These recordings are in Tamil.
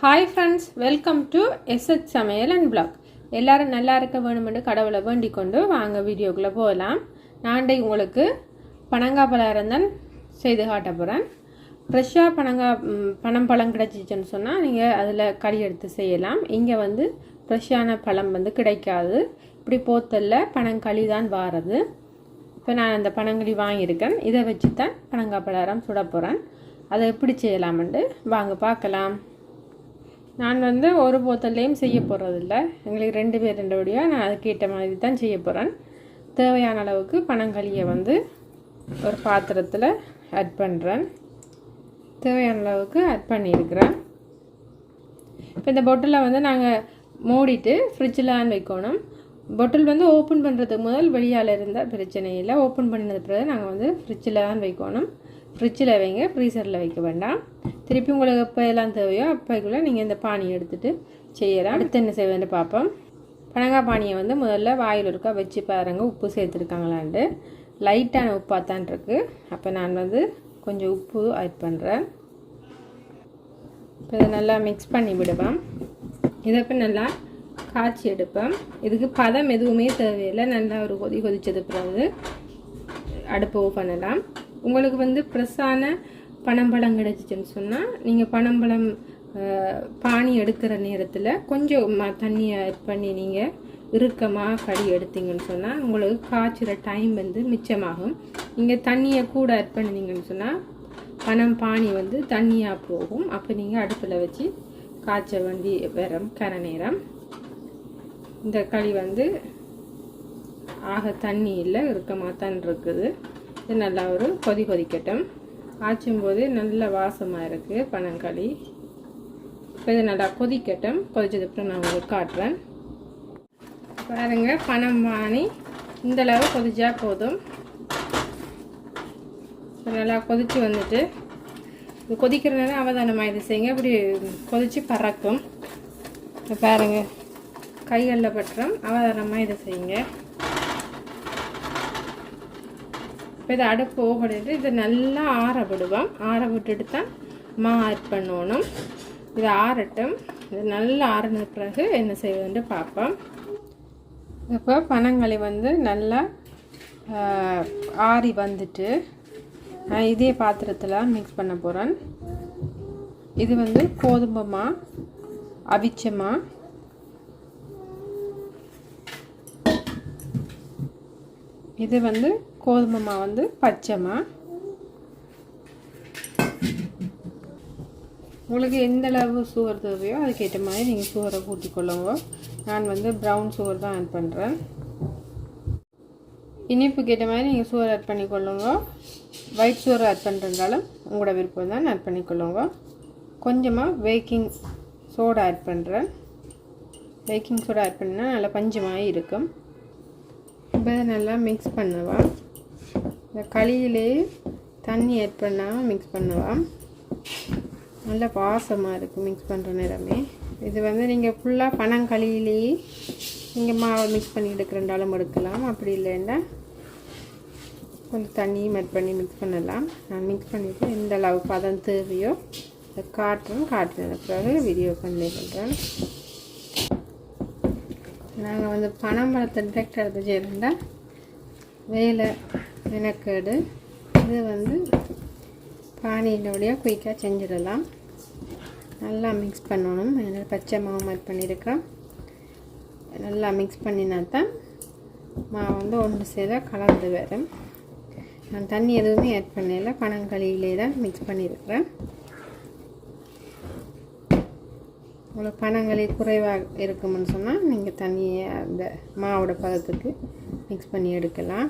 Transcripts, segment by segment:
Hi friends welcome to S H சமையல் அண்ட் பிளாக் எல்லாரும் நல்லா இருக்க வேணுமென்று கடவுளை வேண்டிக் கொண்டு வாங்க வீடியோக்குள்ளே போகலாம். நாண்டை உங்களுக்கு பனங்காய் பலகாரம் தான் செய்து காட்ட போகிறேன் ஃப்ரெஷ்ஷாக பனங்காய் பனம் பழம் கிடச்சிச்சுன்னு சொன்னால் நீங்கள் அதில் கறி எடுத்து செய்யலாம். இங்கே வந்து ஃப்ரெஷ்ஷான பழம் வந்து கிடைக்காது. இப்படி போத்தல்ல பனங்களி தான் வாரது. இப்போ நான் அந்த பனங்களி வாங்கியிருக்கேன். இதை வச்சு தான் பனங்காய் பலகாரம் சுட போகிறேன் அதை எப்படி செய்யலாம்ண்டு வாங்க பார்க்கலாம். நான் வந்து ஒரு போத்தல்லையும் செய்ய போகிறதில்ல எங்களுக்கு ரெண்டு பேர் ரெண்டு வழியாக நான் அதுக்கேற்ற மாதிரி தான் செய்ய போகிறேன் தேவையான அளவுக்கு பனங்களியை வந்து ஒரு பாத்திரத்தில் ஆட் பண்ணுறேன் தேவையான அளவுக்கு ஆட் பண்ணியிருக்கிறேன். இப்போ இந்த பொட்டிலை வந்து நாங்கள் மூடிட்டு ஃப்ரிட்ஜில் தான் வைக்கணும். பொட்டில் வந்து ஓப்பன் பண்ணுறதுக்கு முதல் வெளியால் இருந்தால் பிரச்சனை இல்லை. ஓப்பன் பண்ணது பிறகு நாங்கள் வந்து ஃப்ரிட்ஜில் தான் வைக்கணும். ஃப்ரிட்ஜில் வைங்க ஃப்ரீசரில் வைக்க வேண்டாம். திருப்பி உங்களுக்கு எப்போ எல்லாம் தேவையோ அப்போக்குள்ளே நீங்கள் இந்த பானியை எடுத்துகிட்டு செய்யலாம். அடுத்து என்ன செய்வேன்னு பார்ப்போம். பனங்காய் பானியை வந்து முதல்ல வாயில் இருக்கா வச்சு பாருங்க. உப்பு சேர்த்துருக்காங்களான்ட்டு. லைட்டான உப்பாக தான் இருக்குது அப்போ நான் வந்து கொஞ்சம் உப்பு ஆட் பண்ணுறேன் இப்போ இதை நல்லா மிக்ஸ் பண்ணி விடுவேன் இதை இப்போ நல்லா காய்ச்சி எடுப்பேன் இதுக்கு பதம் எதுவுமே தேவையில்லை. நல்லா ஒரு கொதி கொதிச்சது பிறகு அடுப்பு பண்ணலாம். உங்களுக்கு வந்து ப்ரெஸ்ஸான பனம்பழம் கிடச்சிச்சின்னு சொன்னால் நீங்கள் பனம்பழம் பானி எடுக்கிற நேரத்தில் கொஞ்சம் ம தண்ணியை இது பண்ணி நீங்கள் இறுக்கமாக கடி எடுத்தீங்கன்னு சொன்னால் உங்களுக்கு காய்ச்சிற டைம் வந்து மிச்சமாகும். நீங்கள் தண்ணியை கூட ஆட் பண்ணினீங்கன்னு சொன்னால் பனம் பானி வந்து தண்ணியாக போகும். அப்போ நீங்கள் அடுப்பில் வச்சு காய்ச்ச வண்டி வரும் கர நேரம். இந்த களி வந்து ஆக தண்ணி இல்லை இறுக்கமாக தான் இருக்குது. இது நல்லா ஒரு கொதி கொதிக்கட்டும். ஆச்சும்போது நல்ல வாசமாக இருக்குது பனங்களி இப்போ இது நல்லா கொதிக்கட்டும். கொதிச்சதுக்கப்புறம் நான் உங்களுக்கு காட்டுறேன். பாருங்க பனம் வாணி இந்தளவு கொதிச்சா போதும். நல்லா கொதித்து வந்துட்டு இது கொதிக்கிறனால அவதானமாக இது செய்யுங்க. இப்படி கொதித்து பறக்கும். இப்போ பாருங்கள் கைகளில் பட்டுறோம் அவதானமாக இதை செய்யுங்க. இப்போ இதை அடுப்பு ஓகடிட்டு இதை நல்லா ஆற விடுவோம். ஆற விட்டுட்டு தான் மா ஆட் பண்ணணும். இது ஆறட்டும். இது நல்லா ஆறின பிறகு என்ன செய்வதுன்னு பார்ப்போம். இப்போ பனங்களி வந்து நல்லா ஆறி வந்துட்டு நான் இதே பாத்திரத்தில் மிக்ஸ் பண்ண போகிறேன் இது வந்து கோதுமைமா அவிச்சமா இது வந்து கோதுமை மாவு வந்து பச்சைமா உங்களுக்கு எந்த அளவு சுகர் தேவையோ அதுக்கேற்ற மாதிரி நீங்கள் சுகரை கூட்டிக்கொள்ளுங்க நான் வந்து ப்ரௌன் சுகர் தான் ஆட் பண்ணுறேன் இனிப்புக்கு ஏற்ற மாதிரி நீங்கள் சுகர் ஆட் பண்ணிக்கொள்ளுங்க ஒயிட் சுகர் ஆட் பண்ணுறதாலும் உங்களோட விருப்பம் தான் ஆட் பண்ணிக்கொள்ளுங்க கொஞ்சமாக பேக்கிங் சோடா ஆட் பண்ணுறேன் பேக்கிங் சோடா ஆட் பண்ணால் நல்லா பஞ்சமாக இருக்கும். இப்போ இதை நல்லா மிக்ஸ் பண்ணுவா? இந்த களியிலே தண்ணி ஆட் பண்ணாமல் மிக்ஸ் பண்ணுவா? நல்ல வாசமாக இருக்குது மிக்ஸ் பண்ணுற நேரமே இது வந்து நீங்கள் ஃபுல்லாக பனங்களியிலேயே நீங்கள் மாவை மிக்ஸ் பண்ணி எடுக்கிறண்டாலும் எடுக்கலாம். அப்படி இல்லைன்னா கொஞ்சம் தண்ணியும் ஆட் பண்ணி மிக்ஸ் பண்ணலாம். நான் மிக்ஸ் பண்ணிவிட்டு எந்த அளவு பதம் தேவையோ அதை காட்டுறேன். காட்டின பிறகு வீடியோ பண்ணி பண்ணுறேன் நாங்கள் வந்து பணம் பழத்தை டிரெக்ட் எடுத்து செய்யறோம்டா வேலை மெனக்கேடு இது வந்து பானியினுடைய குயிக்காக செஞ்சிடலாம். நல்லா மிக்ஸ் பண்ணணும். அதில் பச்சை மாவு மாதிரி பண்ணியிருக்கேன். நல்லா மிக்ஸ் பண்ணினா தான் மாவு வந்து ஒன்று சேர கலந்து வரும். நான் தண்ணி எதுவுமே ஆட் பண்ணல. பனங்களியிலே தான் மிக்ஸ் பண்ணியிருக்கிறேன். உங்களுக்கு பணங்களே குறைவாக இருக்கும்னு சொன்னால் நீங்கள் தண்ணியை அந்த மாவோட பதத்துக்கு மிக்ஸ் பண்ணி எடுக்கலாம்.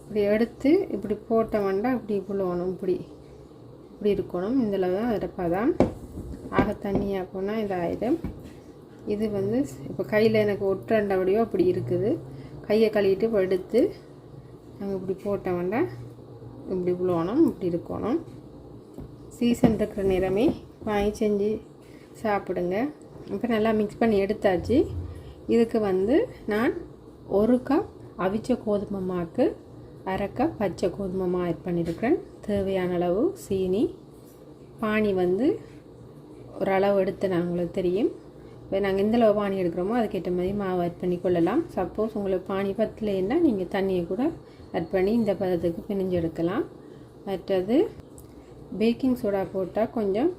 இப்படி எடுத்து இப்படி போட்ட வண்டா இப்படி புழுவணும் இப்படி இப்படி இருக்கணும். இந்த அளவு தான் அதோட பதம். ஆக தண்ணியாக போனால் இதாயிடும் இது வந்து இப்போ கையில் எனக்கு ஒட்டுறண்டபடியோ அப்படி இருக்குது. கையை கழுவிட்டு இப்போ எடுத்து நாங்கள் இப்படி போட்ட வண்டா இப்படி புழுவணும் இப்படி இருக்கணும். சீசன் இருக்கிற நேரமே வாங்கி செஞ்சு சாப்பிடுங்க. இப்போ நல்லா மிக்ஸ் பண்ணி எடுத்தாச்சு. இதுக்கு வந்து நான் ஒரு கப் அவிச்ச கோதுமை மாக்கு அரை கப் பச்சை கோதுமை மா ஆட் பண்ணியிருக்கிறேன் தேவையான அளவு சீனி பானி வந்து ஒரு அளவு எடுத்து நான் உங்களுக்கு தெரியும். இப்போ நாங்கள் எந்த அளவு பானி எடுக்கிறோமோ அதுக்கேற்ற மாதிரி மாவு ஆட் பண்ணி கொள்ளலாம். சப்போஸ் உங்களுக்கு பானி பத்தலைன்னா நீங்கள் தண்ணியை கூட ஆட் பண்ணி இந்த பதத்துக்கு பிணைஞ்சு எடுக்கலாம். மற்றது பேக்கிங் சோடா போட்டால் கொஞ்சம்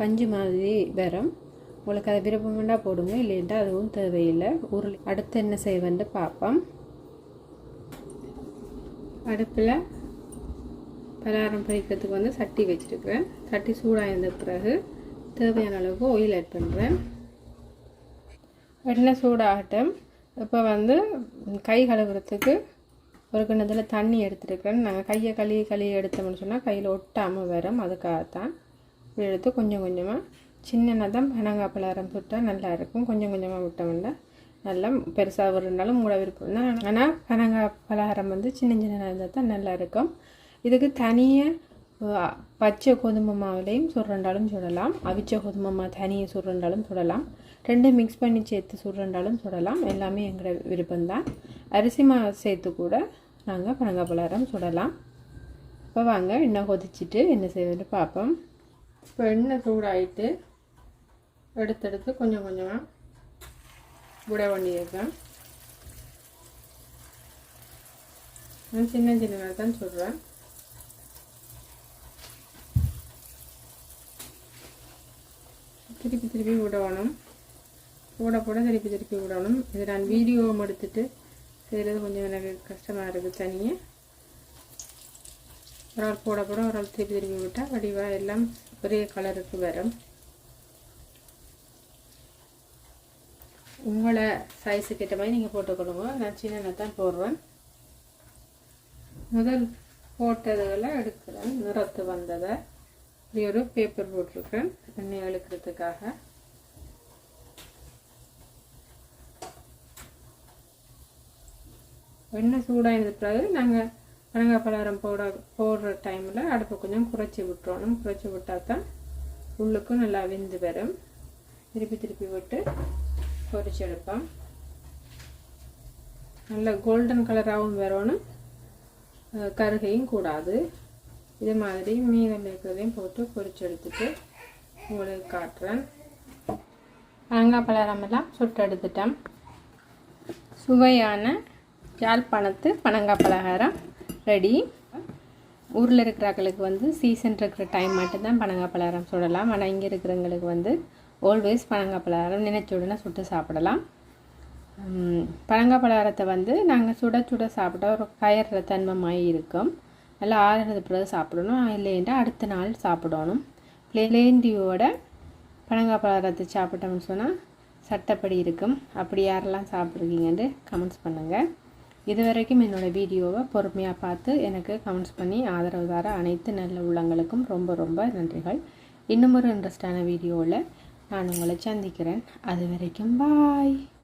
பஞ்சு மாதிரி வரும். உங்களுக்கு அதை விருப்பமெண்டா போடுங்க இல்லைன்னா அதுவும் தேவையில்லை. உருளி அடுத்து என்ன செய்வேன்ட்டு பார்ப்போம். அடுப்பில் பலகாரம் பறிக்கிறதுக்கு வந்து சட்டி வச்சுருக்கிறேன். சட்டி சூடாக இருந்த பிறகு தேவையான அளவுக்கு ஆயில் ஆட் பண்ணுறேன் எண்ணெய் சூடாகட்டும். இப்போ வந்து கை கழுவுறதுக்கு ஒரு கிண்ணத்தில் தண்ணி எடுத்துருக்கேன். நாங்கள் கையை கழுவி கழுவி எடுத்தோம்னு சொன்னால் கையில் ஒட்டாமல் வரும். அதுக்காகத்தான் எடுத்து கொஞ்சம் கொஞ்சமாக சின்ன தான் பனங்காய் பலகாரம் சுட்டால் நல்லா இருக்கும். கொஞ்சம் கொஞ்சமாக விட்டோம்னா நல்லா பெருசாக இருந்தாலும் மூட விருப்பம் தான். ஆனால் பனங்காய் பலகாரம் வந்து சின்ன சின்ன இருந்தால் தான் நல்லா இருக்கும். இதுக்கு தனியாக பச்சை கோதுமை மாவுலேயும் சுரண்டாலும் சுடலாம் அவிச்ச கோதுமை மாவு தனியை சுரண்டாலும் சுடலாம் ரெண்டும் மிக்ஸ் பண்ணி சேர்த்து சுரண்டாலும் சுடலாம் எல்லாமே எங்களோட விருப்பம்தான். அரிசி மாவு சேர்த்து கூட நாங்கள் பனங்காய் பலாரம் சுடலாம். இப்போ வாங்க எண்ணெய் கொதிச்சுட்டு என்ன செய்வது பார்ப்போம். இப்போ எண்ணெய் சூடாகிட்டு எடுத்தெடுத்து கொஞ்சம் கொஞ்சமாக விட வேண்டியிருக்கேன் நான் சின்ன சின்னதாக தான் சொல்கிறேன் திருப்பி திருப்பி விடணும். போட போட திருப்பி திருப்பி விடணும். இது நான் வீடியோவும் எடுத்துட்டு செய்கிறது கொஞ்சம் எனக்கு கஷ்டமாக இருக்குது தனியாக ஒரு ஆள் போட போட ஒரு ஆள் திருப்பி திருப்பி விட்டால் வடிவாக எல்லாம் ஒரே கலருக்கு வரும். உங்களை சைஸுக்கு ஏற்ற மாதிரி நீங்கள் போட்டுக்கொள்ளுங்க. நான் சின்ன தான் போடுவேன் முதல் போட்டதுகளை எடுக்கிறேன். நிறத்து வந்ததை. இப்படி ஒரு பேப்பர் போட்டிருக்கேன். எண்ணெய் இழுக்கிறதுக்காக. எண்ணெய் சூடாகினது பிறகு நாங்கள் பனங்காய் பலகாரம் போட போடுற டைமில் அடுப்பை கொஞ்சம் குறைச்சி விட்டுறணும். குறைச்சி விட்டால் தான் உள்ளுக்கும் நல்லா வெந்து வரும். திருப்பி திருப்பி விட்டு பொரிச்சு எடுப்போம். நல்ல கோல்டன் கலராகவும் வரணும். கருகையும் கூடாது. இது மாதிரி மீதம் இருக்கிறதையும் போட்டு பொறிச்சு எடுத்துட்டு உங்களுக்கு காட்டுறேன். பனங்காய் பலகாரமெல்லாம் சுட்டு எடுத்துட்டேன். சுவையான யாழ்ப்பாணத்து பனங்காய் பலகாரம் ரெடி. ஊரில் இருக்கிறவங்களுக்கு வந்து சீசன் இருக்கிற டைம் மட்டும்தான் பனங்காய் பலகாரம் சுடலாம். ஆனால் இங்கே இருக்கிறவங்களுக்கு வந்து ஆல்வேஸ் பனங்காய் பலகாரம் நினைச்ச உடனே சுட்டு சாப்பிடலாம். பனங்காய் பலகாரத்தை வந்து நாங்கள் சுட சுட சாப்பிட்டா ஒரு கயற தன்மமாகி இருக்கும். நல்லா ஆறுனது பிறகு சாப்பிடணும். இல்லைன்னா அடுத்த நாள் சாப்பிடணும். பிளேண்டியோட பனங்காய் பழத்தை சாப்பிட்டோம்னு சொன்னால் சட்டப்படி இருக்கும். அப்படி யாரெல்லாம் சாப்பிட்ருக்கீங்கன்ட்டு கமெண்ட்ஸ் பண்ணுங்கள் இது வரைக்கும் என்னோடய வீடியோவை பொறுமையாக பார்த்து எனக்கு கமெண்ட்ஸ் பண்ணி ஆதரவு தர அனைத்து நல்ல உள்ளங்களுக்கும் ரொம்ப ரொம்ப நன்றிகள். இன்னும் ஒரு இன்ட்ரெஸ்டான வீடியோவில் நான் உங்களை சந்திக்கிறேன். அது வரைக்கும் பாய்